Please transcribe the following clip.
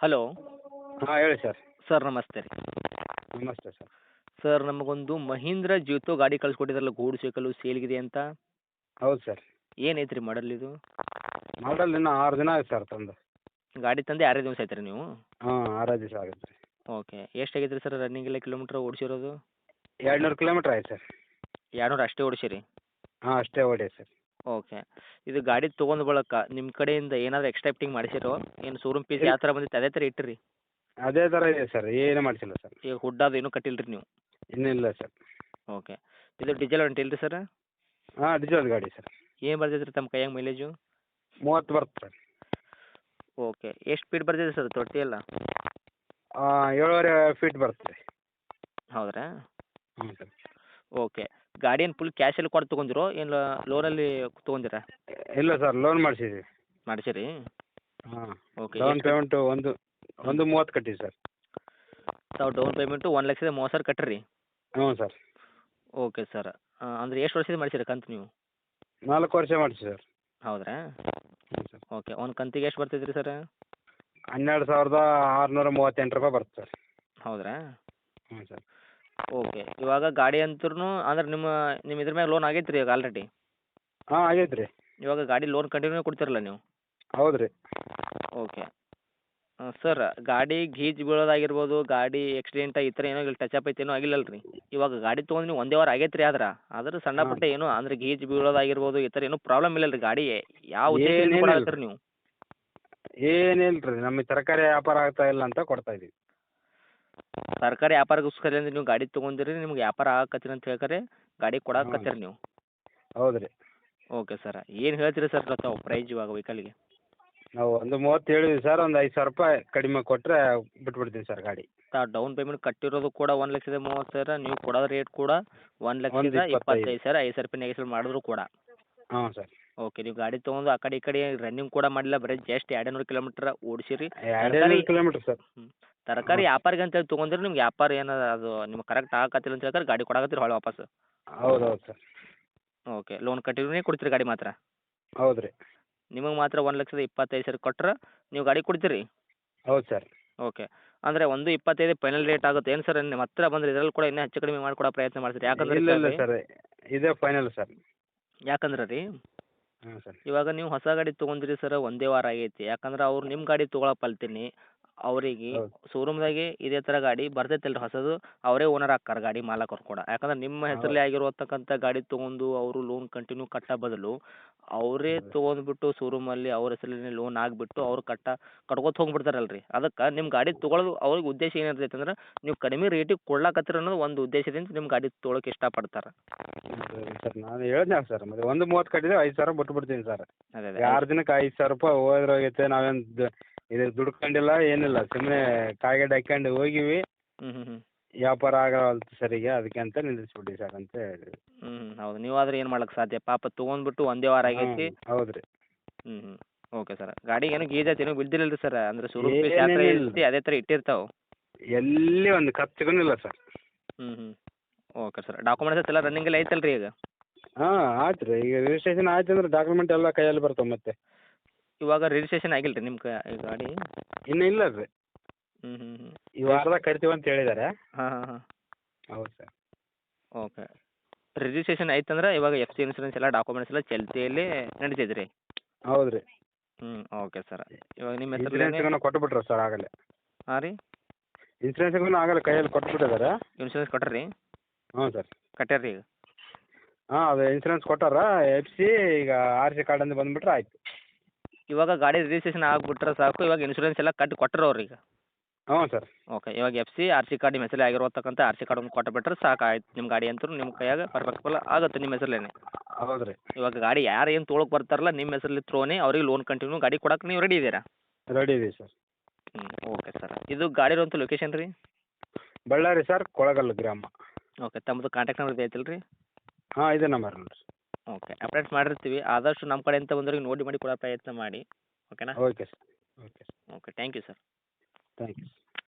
Hello. ಹಾಂ ಹೇಳಿ sir sir ನಮಸ್ತೆ ರೀ. ನಮಸ್ತೆ ಸರ್ ಸರ್ ನಮಗೊಂದು ಮಹೀಂದ್ರ ಜ್ಯೂತೋ ಗಾಡಿ ಕಳ್ಸಿಕೊಟ್ಟಿದ್ರಲ್ಲ ಸೈಕಲ್ ಸೇಲ್ ಸೇಲ್ಗಿದೆ ಅಂತ? ಹೌದು ಸರ್ ಏನೈತೆ ರೀ ಮಾಡಲ್ ಇದು? ಮಾಡಲ್ ಇನ್ನು ಆರು ದಿನ ಆಯ್ತು ಸರ್ ತಂದು. ಗಾಡಿ ತಂದು ಆರೇ ದಿವಸ ಆಯ್ತು ರೀ ನೀವು? ಹಾಂ ಆರೇ ದಿವಸ ಆಗುತ್ತೆ. ರೀ ಓಕೆ ಎಷ್ಟು ಆಗೈತೆ ರೀ ಸರ್ ರನ್ನಿಂಗ್ ಎಲ್ಲ ಕಿಲೋಮೀಟ್ರ್ ಓಡಿಸಿರೋದು? ಎರಡು ನೂರು ಕಿಲೋಮೀಟ್ರ್ ಆಯ್ತು ಸರ್ ಎರಡುನೂರು ಅಷ್ಟೇ ಓಡಿಸಿರಿ? ಹಾಂ ಅಷ್ಟೇ ಓಡಿ ಸರ್ ಓಕೆ ಇದು ಗಾಡಿ ತೊಗೊಂಡ್ ಬಳಕ ನಿಮ್ಮ ಕಡೆಯಿಂದ ಏನಾದರೂ ಎಕ್ಸ್ಟ್ರಾ ಫಿಟ್ಟಿಂಗ್ ಮಾಡಿಸಿರೋ ಏನು ಶೋರೂಮ್ ಪೀಸ್ ಯಾವ ಥರ ಬಂದಿತ್ತು ಅದೇ ಥರ ಇಟ್ಟಿರಿ. ಅದೇ ಥರ ಇದೆ ಸರ್ ಏನು ಮಾಡಿಸಿಲ್ಲ ಸರ್ ಈಗ ಹುಡ್ ಅದು ಏನೂ ಕಟ್ಟಿಲ್ಲ ರೀ ನೀವು. ಇನ್ನೂ ಇಲ್ಲ ಸರ್ ಓಕೆ ಇದು ಡೀಸೆಲ್ ಹೊಂಟಿಲ್ಲ ರೀ ಸರ್ ಹಾಂ ಡೀಸೆಲ್ ಗಾಡಿ ಸರ್ ಏನು ಬರ್ತೈತೆ ರೀ ತಮ್ಮ ಕೈಯಾಗ ಮೈಲೇಜು ಮೂವತ್ತು ಬರುತ್ತೆ ಸರ್ ಓಕೆ ಎಷ್ಟು ಸ್ಪೀಡ್ ಬರ್ತೈತೆ ಸರ್ ತೊಟ್ಟಿ ಎಲ್ಲ? ಏಳುವರೆ ಫೀಟ್ ಬರುತ್ತೆ. ಹೌದ್ರಾ? ಹ್ಞೂ ಸರ್ ಓಕೆ ಗಾಡಿ ಏನು ಫುಲ್ ಕ್ಯಾಶಲ್ಲಿ ಕೊಟ್ಟು ತೊಗೊಂಡಿರೋ ಏನು ಲೋನಲ್ಲಿ ತೊಗೊಂಡಿರಾ? ಇಲ್ಲ ಸರ್ ಲೋನ್ ಮಾಡಿಸಿದ್ವಿ. ಮಾಡಿಸಿರಿ? ಹಾಂ ಓಕೆ ಡೌನ್ ಪೇಮೆಂಟ್ ಒಂದು ಒಂದು ಮೂವತ್ತು ಕಟ್ಟಿವಿ ಸರ್ ತಾವು ಡೌನ್ ಪೇಮೆಂಟು ಒಂದು ಲಕ್ಷದ ಮೂವತ್ತು ಸಾವಿರ ಕಟ್ಟಿರಿ? ಹ್ಞೂ ಸರ್ ಓಕೆ ಸರ್ ಅಂದರೆ ಎಷ್ಟು ವರ್ಷದ ಮಾಡಿಸಿರಿ ಕಂತು ನೀವು? ನಾಲ್ಕು ವರ್ಷ ಮಾಡಿಸಿ ಸರ್ ಹೌದ್ರಾ? ಓಕೆ ಒಂದು ಕಂತಿಗೆ ಎಷ್ಟು ಬರ್ತಿದ್ರಿ ಸರ್ ಹನ್ನೆರಡು ಸಾವಿರದ ಆರುನೂರ ಮೂವತ್ತೆಂಟು ರೂಪಾಯಿ ಬರುತ್ತೆ ಸರ್ ಹೌದ್ರಾ? ಹ್ಞೂ ಸರ್ ಓಕೆ ಇವಾಗ ಗಾಡಿ ಅಂತೂ ಅಂದ್ರೆ ನಿಮ್ಮ ನಿಮ್ಮ ಇದ್ರ ಮ್ಯಾಗ ಲೋನ್ ಆಗೈತೆ ರೀ ಈಗ ಆಲ್ರೆಡಿ ಹಾಂ ಆಗೈತೆ ರೀ. ಇವಾಗ ಗಾಡಿ ಲೋನ್ ಕಂಟಿನ್ಯೂ ಕೊಡ್ತಿರಲ್ಲ ನೀವು? ಹೌದ್ರಿ. ರೀ ಓಕೆ ಸರ್ ಗಾಡಿ ಗೀಜ್ ಬೀಳೋದಾಗಿರ್ಬೋದು ಗಾಡಿ ಆಕ್ಸಿಡೆಂಟ್ ಈ ಥರ ಏನೋ ಟಚ್ ಅಪ್ ಐತೆ ಏನೋ ಆಗಿಲ್ಲಲ್ಲ ರೀ ಇವಾಗ ಗಾಡಿ ತೊಗೊಂಡು ನೀವು ಒಂದೇ ವಾರ ಆಗೈತೆ ರೀ ಆದ್ರೆ? ಆದ್ರೆ ಸಣ್ಣ ಪುಟ್ಟ ಏನೋ ಅಂದ್ರೆ ಗೀಜ್ ಬೀಳೋದಾಗಿರ್ಬೋದು ಈ ಥರ ಏನೂ ಪ್ರಾಬ್ಲಮ್ ಇಲ್ಲಲ್ರಿ ರೀ ಗಾಡಿ. ಯಾವ ಉದ್ದೇಶ ನೀವು? ಏನಿಲ್ಲ ರೀ. ನಮಗೆ ತರಕಾರಿ ವ್ಯಾಪಾರ ಆಗ್ತಾ ಇಲ್ಲ ಅಂತ ಕೊಡ್ತಾ ಇದೀವಿ. ಸರ್ಕಾರಿ ವ್ಯಾಪಾರಕ್ಕೋಸ್ಕರ ನೀವು ಗಾಡಿ ತೊಗೊಂಡಿರಿ ನಿಮ್ಗೆ ವ್ಯಾಪಾರ ಆಗಕತ್ತೀರಿ ಅಂತ ಹೇಳ್ಕರೆ ಗಾಡಿ ಕೊಡಾಕತ್ತೀರಿ ನೀವು. ಹೌದ್ರಿ. ರೀ ಓಕೆ ಸರ್. ಏನು ಹೇಳ್ತೀರಿ ಸರ್ ತಾವು ಪ್ರೈಸ್ ಇವಾಗ ವೆಹಿಕಲ್ಗೆ? ನಾವು ಒಂದು ಮೂವತ್ತು ಹೇಳಿದ್ವಿ ಸರ್ ಒಂದು ಐದು ಸಾವಿರ ರೂಪಾಯಿ ಕಡಿಮೆ ಕೊಟ್ಟರೆ ಬಿಟ್ಬಿಡ್ತೀನಿ ಸರ್ ಗಾಡಿ. ತಾವು ಡೌನ್ ಪೇಮೆಂಟ್ ಕಟ್ಟಿರೋದು ಕೂಡ ಒಂದು ಲಕ್ಷದ ಮೂವತ್ತು ಸಾವಿರ ನೀವು ಕೊಡೋ ರೇಟ್ ಕೂಡ ಒಂದು ಲಕ್ಷದ ಒಂದು ಇಪ್ಪತ್ತೈದು. ಇಪ್ಪತ್ತೈದು ಸಾವಿರ ಐದು ಸಾವಿರ ರೂಪಾಯಿ ನೆಗೆಸಲ್ ಮಾಡಿದ್ರು ಕೂಡ. ಹಾಂ ಸರ್. ಓಕೆ ನೀವು ಗಾಡಿ ತೊಗೊಂಡು ಆ ಕಡೆ ಈ ಕಡೆ ರನ್ನಿಂಗ್ ಕೂಡ ಮಾಡಿಲ್ಲ ಬರೀ ಜಸ್ಟ್ ಎರಡು ನೂರು ಕಿಲೋಮೀಟ್ರ್ ಓಡಿಸಿರಿ. ಎರಡೇ ಕಿಲೋಮೀಟ್ರ್ ಸರ್. ತರಕಾರಿ ವ್ಯಾಪಾರಿಗೆ ಅಂತೇಳಿ ತೊಗೊಂಡ್ರೆ ನಿಮ್ಗೆ ವ್ಯಾಪಾರ ಏನದ ಅದು ನಿಮ್ಗೆ ಕರೆಕ್ಟ್ ಆಗಕತ್ತಿಲ್ಲ ಅಂತ ಹೇಳ್ತಾರೆ ಗಾಡಿ ಕೊಡಾಕತ್ತೀರಿ ಹೊಳೆ ವಾಪಸ್ ಹೌದು ಹೌದು ಸರ್. ಓಕೆ ಲೋನ್ ಕಟ್ಟಿದ್ರೆ ಕೊಡ್ತೀರಿ ಗಾಡಿ ಮಾತ್ರ. ಹೌದು ರೀ. ನಿಮಗೆ ಮಾತ್ರ ಒಂದು ಲಕ್ಷದ ಇಪ್ಪತ್ತೈದು ಸಾವಿರ ಕೊಟ್ರೆ ನೀವು ಗಾಡಿ ಕೊಡ್ತೀರಿ? ಹೌದು ಸರ್. ಓಕೆ ಅಂದರೆ ಒಂದು ಇಪ್ಪತ್ತೈದು ಫೈನಲ್ ರೇಟ್ ಆಗುತ್ತೆ. ಏನು ಸರ್ ನಿಮ್ಮ ಹತ್ರ ಬಂದರೆ ಇದರಲ್ಲಿ ಕೂಡ ಇನ್ನೂ ಹೆಚ್ಚು ಕಡಿಮೆ ಮಾಡಿಕೊಡೋ ಪ್ರಯತ್ನ ಮಾಡ್ತೀರಿ? ಯಾಕಂದ್ರೆ ಇಲ್ಲ ಇಲ್ಲ ಸರ್ ಇದೇ ಫೈನಲ್ ಸರ್. ಯಾಕಂದ್ರೆ ರೀ? ಹಾಂ ಸರ್. ಇವಾಗ ನೀವು ಹೊಸ ಗಾಡಿ ತೊಗೊಂಡ್ರಿ ಸರ್ ಒಂದೇ ವಾರ ಆಗೈತಿ. ಯಾಕಂದ್ರೆ ಅವ್ರು ನಿಮ್ಮ ಗಾಡಿ ತೊಗೊಳಪ್ಪ ಅಲ್ತೀನಿ ಅವರಿಗೆ ಹೌದು. ಶೋರೂಮ್ದಾಗೆ ಇದೇ ತರ ಗಾಡಿ ಬರ್ತೈತಲ್ರಿ ಹೊಸದು ಅವರೇ ಓನರ್ ಆಕ್ಕಾರ ಗಾಡಿ ಮಾಲಕರು ಕೂಡ. ಯಾಕಂದ್ರೆ ನಿಮ್ಮ ಹೆಸರಲ್ಲಿ ಆಗಿರುವತಕ್ಕಂಥ ಗಾಡಿ ತಗೊಂಡು ಅವರು ಲೋನ್ ಕಂಟಿನ್ಯೂ ಕಟ್ಟೋ ಬದಲು ಅವರೇ ಹೌದು. ತೊಗೊಂಡ್ಬಿಟ್ಟು ಶೋರೂಮಲ್ಲಿ ಅವ್ರ ಹೆಸರಲ್ಲಿ ಲೋನ್ ಆಗಿಬಿಟ್ಟು ಅವ್ರು ಕಟ್ಟ ಕಟ್ಕೋತ ಹೋಗ್ಬಿಡ್ತಾರಲ್ರಿ. ಅದಕ್ಕೆ ನಿಮ್ಮ ಗಾಡಿ ತೊಗೊಳೋದು ಅವ್ರಿಗೆ ಉದ್ದೇಶ ಏನಿರ್ತೈತೆ ಅಂದ್ರೆ ನೀವು ಕಡಿಮೆ ರೇಟಿಗೆ ಕೊಡ್ಲಾಕತ್ತೀರ ಅನ್ನೋದು ಒಂದು ಉದ್ದೇಶದಿಂದ ನಿಮ್ಮ ಗಾಡಿ ತೊಗೊಳಕ್ಕೆ ಇಷ್ಟಪಡ್ತಾರೆ. ಪಡ್ತಾರ ಸರ್ ನಾನು ಹೇಳ್ದೆ ಸರ್ ಮತ್ತೆ ಒಂದು ಮೂವತ್ತು ಕಟ್ಟಿದ್ರೆ ಐದು ಸಾವಿರ ಬಿಟ್ಬಿಡ್ತೀನಿ ಸರ್. ಅದೇ ಅದೇ. ಆರು ದಿನಕ್ಕೆ ಐದು ಸಾವಿರ ರೂಪಾಯಿ ಹೋದ್ರೋಗೈತೆ ನಾವೇನು ಇದು ದುಡ್ಕೊಂಡಿಲ್ಲ ಏನಿಲ್ಲ ಸುಮ್ಮನೆ ಕಾಯಿಗಡ್ಡೆ ಹಾಕ್ಕೊಂಡು ಹೋಗಿವಿ. ಹ್ಞೂ ಹ್ಞೂ ಹ್ಞೂ ವ್ಯಾಪಾರ ಆಗವಲ್ತು ಸರಿಗೆ ಅದಕ್ಕೆ ಅಂತ ನಿಲ್ಲಿಸ್ಬಿಡಿ ಸರ್ ಅಂತ ಹೇಳಿದ್ವಿ. ಹ್ಮ್ ಹೌದು. ನೀವಾದ್ರೆ ಏನು ಮಾಡಕ್ಕೆ ಸಾಧ್ಯ? ಪಾಪ ತೊಗೊಂಡ್ಬಿಟ್ಟು ಒಂದೇ ವಾರ ಆಗೈತಿ. ಹೌದ್ರಿ. ರೀ ಹ್ಞೂ ಹ್ಞೂ ಓಕೆ ಸರ್. ಗಾಡಿ ಏನೋ ಗೀಜ್ ಐತಿ ಏನೋ ಬಿದ್ದಿಲ್ಲ ರೀ ಸರ್ ಅಂದ್ರೆ ಶುರು ಏನಿಲ್ಲ. ಯಾವ ಅದೇ ತರ ಇಟ್ಟಿರ್ತಾವೆ. ಎಲ್ಲಿ ಒಂದು ಖರ್ಚುಗೂ ಇಲ್ಲ ಸರ್. ಹ್ಮ್ ಹ್ಞೂ ಓಕೆ ಸರ್. ಡಾಕ್ಯುಮೆಂಟ್ಸ್ ಎಲ್ಲ ರನ್ನಿಂಗ್ ಅಲ್ಲಿ ಐತಲ್ರಿ ರೀ ಈಗ? ಹಾ ಆಯ್ತು ರೀ ಈಗ ರಿಜಿಸ್ಟ್ರೇಷನ್ ಆಯ್ತು ಅಂದ್ರೆ ಡಾಕ್ಯುಮೆಂಟ್ ಎಲ್ಲ ಕೈಯಲ್ಲಿ ಬರ್ತಾವೆ ಮತ್ತೆ. ಇವಾಗ ರಿಜಿಸ್ಟ್ರೇಷನ್ ಆಗಿಲ್ರಿ ನಿಮ್ ನಿಮ್ಮ ಗಾಡಿ? ಇನ್ನೂ ಇಲ್ಲ ರೀ. ಹ್ಞೂ ಹ್ಞೂ ಹ್ಞೂ ಈ ವಾರದಾಗ ಕರಿತೀವಿ ಅಂತ ಹೇಳಿದ್ದಾರೆ ಹಾಂ ಹಾಂ ಹಾಂ. ಹೌದು ಸರ್. ಓಕೆ. ರಿಜಿಸ್ಟ್ರೇಷನ್ ಆಯ್ತಂದ್ರೆ ಇವಾಗ ಎಫ್ ಸಿ ಇನ್ಸೂರೆನ್ಸ್ ಎಲ್ಲ ಡಾಕ್ಯುಮೆಂಟ್ಸ್ ಎಲ್ಲ ಚಲ್ತಿಯಲ್ಲಿ ನಡೀತೈತೆ ರೀ ಹೌದು ರೀ. ಹ್ಞೂ ಓಕೆ ಸರ್. ಇವಾಗ ನಿಮ್ಮ ಹೆಸರಲ್ಲಿ ಇನ್ಸೂರೆನ್ಸ್ಗೂ ಕೊಟ್ಬಿಟ್ರು ಸರ್ ಆಗಲೇ. ಹಾಂ ರೀ. ಇನ್ಸೂರೆನ್ಸ್ಗೂ ಆಗಲೇ ಕೈಯಲ್ಲಿ ಕೊಟ್ಬಿಟ್ಟಿದ್ದಾರೆ ಇನ್ಸೂರೆನ್ಸ್ ಕೊಟ್ರಿ ಹ್ಞೂ ಸರ್. ಕಟ್ಯಾರ ರೀ ಈಗ? ಹಾಂ ಅದು ಇನ್ಸೂರೆನ್ಸ್ ಕೊಟ್ಟಾರ ಎಫ್ ಸಿ ಈಗ ಆರ್ ಸಿ ಕಾರ್ಡ್ ಅಂತ ಬಂದುಬಿಟ್ರೆ ಆಯ್ತು. ಇವಾಗ ಗಾಡಿ ರಿಜಿಸ್ಟ್ರೇಷನ್ ಆಗ್ಬಿಟ್ರೆ ಸಾಕು ಇವಾಗ ಇನ್ಶೂರೆನ್ಸ್ ಎಲ್ಲ ಕಟ್ಟಿ ಕೊಟ್ಟರು ಅವ್ರಿಗೆ ಹ್ಞೂ ಸರ್. ಓಕೆ ಇವಾಗ F C R C card ನಿಮ್ಮ ಹೆಸರಲ್ಲಿ ಆಗಿರತಕ್ಕಂಥ ಆರ್ ಸಿ ಕಾರ್ಡ್ ಒಂದು ಕೊಟ್ಟು ಬಿಟ್ರೆ ಸಾಕು ಆಯ್ತು ನಿಮ್ಮ ಗಾಡಿ ಅಂತೂ ನಿಮ್ಮ ಕೈಯಾಗ ಪರ್ಫೆಕ್ಟ್ಫುಲ್ ಆಗುತ್ತೆ ನಿಮ್ಮ ಹೆಸರಲ್ಲೇ ಹೌದು ರೀ. ಇವಾಗ ಗಾಡಿ ಯಾರು ಏನು ತೊಳಕ್ ಬರ್ತಾರಲ್ಲ ನಿಮ್ಮ ಹೆಸರಲ್ಲಿ ತ್ರೋನೆ ಅವ್ರಿಗೆ ಲೋನ್ ಕಂಟಿನ್ಯೂ ಗಾಡಿ ಕೊಡಕ್ಕೆ ನೀವು ರೆಡಿ ಇದ್ದೀರಾ? ರೆಡಿ ಇದೆ ಸರ್. ಹ್ಞೂ ಓಕೆ ಸರ್ ಇದು ಗಾಡಿ ಇರುವಂಥ ಲೊಕೇಶನ್ ರೀ? ಬಳ್ಳಾರಿ ಸರ್ ಕೊಳಗಲ್ ಗ್ರಾಮ. ಓಕೆ ತಮ್ಮದು ಕಾಂಟ್ಯಾಕ್ಟ್ ನಂಬರ್ ಐತಲ್ಲ ರೀ ಹಾಂ ಇದೇ ನಂಬರ್ ನೋಡಿರಿ. ಓಕೆ ಅಪ್ಡೇಟ್ ಮಾಡಿರ್ತೀವಿ. ಆದಷ್ಟು ನಮ್ಮ ಕಡೆ ಅಂತ ಬಂದವ್ರಿಗೆ ನೋಡಿ ಮಾಡಿ ಕೊಡೋ ಪ್ರಯತ್ನ ಮಾಡಿ. ಓಕೆನಾ okay sir okay okay thank you sir thank you